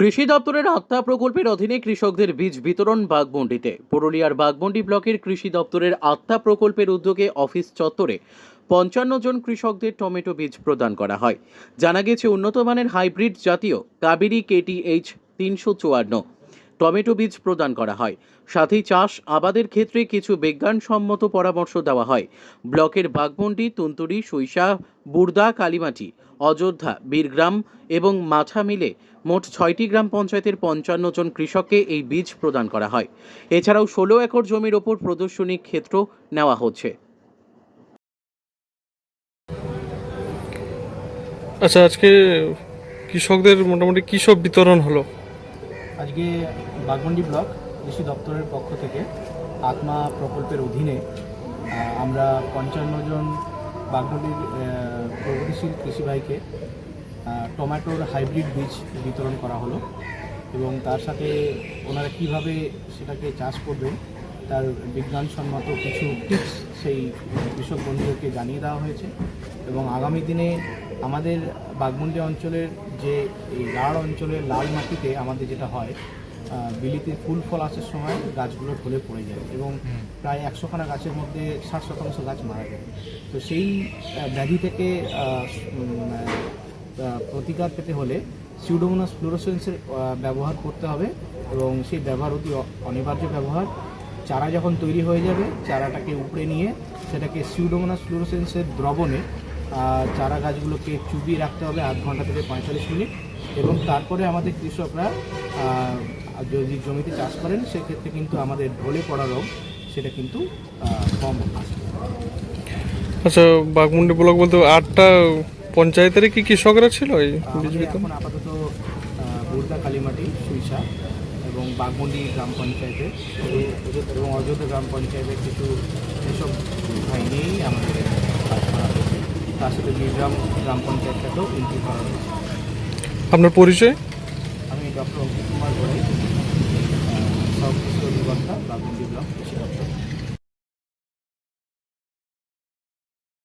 কৃষি দপ্তরের আত্মা প্রকল্পের অধীনে কৃষকদের বীজ বিতরণ বাগমন্ডিতে। পুরুলিয়ার বাগমন্ডি ব্লকের কৃষি দপ্তরের আত্মা প্রকল্পের উদ্যোগে অফিস চত্বরে পঞ্চান্ন জন কৃষকদের টমেটো বীজ প্রদান করা হয়। জানা গেছে উন্নত মানের হাইব্রিড জাতীয় কাবেরি কেটিএইচ তিনশো চুয়ান্ন টমেটো বীজ প্রদান করা হয়। সাথেই চাষ আবাদের ক্ষেত্রে কিছু বিজ্ঞানসম্মত পরামর্শ দেওয়া হয়। ব্লকের বাগমন্ডি তুন্তুরি সইসা বুর্দা কালীমাটি অযোধ্যা বীরগ্রাম এবং মাঠা মিলে মোট ছয়টি গ্রাম পঞ্চায়েতের পঞ্চান্ন জন কৃষককে এই বীজ প্রদান করা হয়। এছাড়াও ষোলো একর জমির ওপর প্রদর্শনী ক্ষেত্র নেওয়া হচ্ছে। আচ্ছা আজকে কৃষকদের মোটামুটি কী সব বিতরণ হলো? আজকে বাগমন্ডি ব্লক কৃষি দপ্তরের পক্ষ থেকে আত্মা প্রকল্পের অধীনে আমরা পঞ্চান্ন জন বাগমন্ডির প্রগতিশীল কৃষি ভাইকে টমেটোর হাইব্রিড বীজ বিতরণ করা হলো এবং তার সাথে ওনারা কীভাবে সেটাকে চাষ করবেন, তার বিজ্ঞানসম্মত কিছু টিপস সেই কৃষক বন্ধুদেরকে জানিয়ে দেওয়া হয়েছে এবং আগামী দিনে আমাদের বাগমুন্ডি অঞ্চলের যে এই লাল অঞ্চলের লাল মাটিতে আমাদের যেটা হয় বিলিতে ফুল ফল আসার সময় গাছগুলো ঢলে পড়ে যায় এবং প্রায় একশোখানা গাছের মধ্যে ষাট শতাংশ গাছ মারা যায়। তো সেই ব্যাধি থেকে প্রতিকার পেতে হলে সিউডোমোনাস ফ্লোরোসেন্সের ব্যবহার করতে হবে এবং সেই ব্যবহার অতি অনিবার্য ব্যবহার। চারা যখন তৈরি হয়ে যাবে চারাটাকে উপড়ে নিয়ে সেটাকে সিউডোমোনাস ফ্লোরোসেন্সের দ্রবণে চারা গাছগুলোকে চুবিয়ে রাখতে হবে আধ ঘণ্টা থেকে পঁয়তাল্লিশ মিনিট এবং তারপরে আমাদের কৃষকরা যদি জমিতে চাষ করেন সেক্ষেত্রে কিন্তু আমাদের ঢলে পড়া রোগ সেটা কিন্তু কম আসবে আচ্ছা বাঘমুন্ডি ব্লক বলতে আটটা পঞ্চায়েতের কি কৃষকরা ছিল এই এখন আপাতত বুর্দা কালীমাটি সুইসা এবং বাগমন্ডি গ্রাম পঞ্চায়েতে। এবং অযোধ্যা গ্রাম পঞ্চায়েতের কিছু এসব ভাই নিয়েই আমাদের কাজ করা হয়েছে। তার সাথে বীরগ্রাম গ্রাম পঞ্চায়েতটাকেও এন্ট্রি করা হয়েছে। আপনার পরিচয়? আমি ডক্টর অঙ্কিত কুমার গোড়াই সব কৃষি অধিকর্তা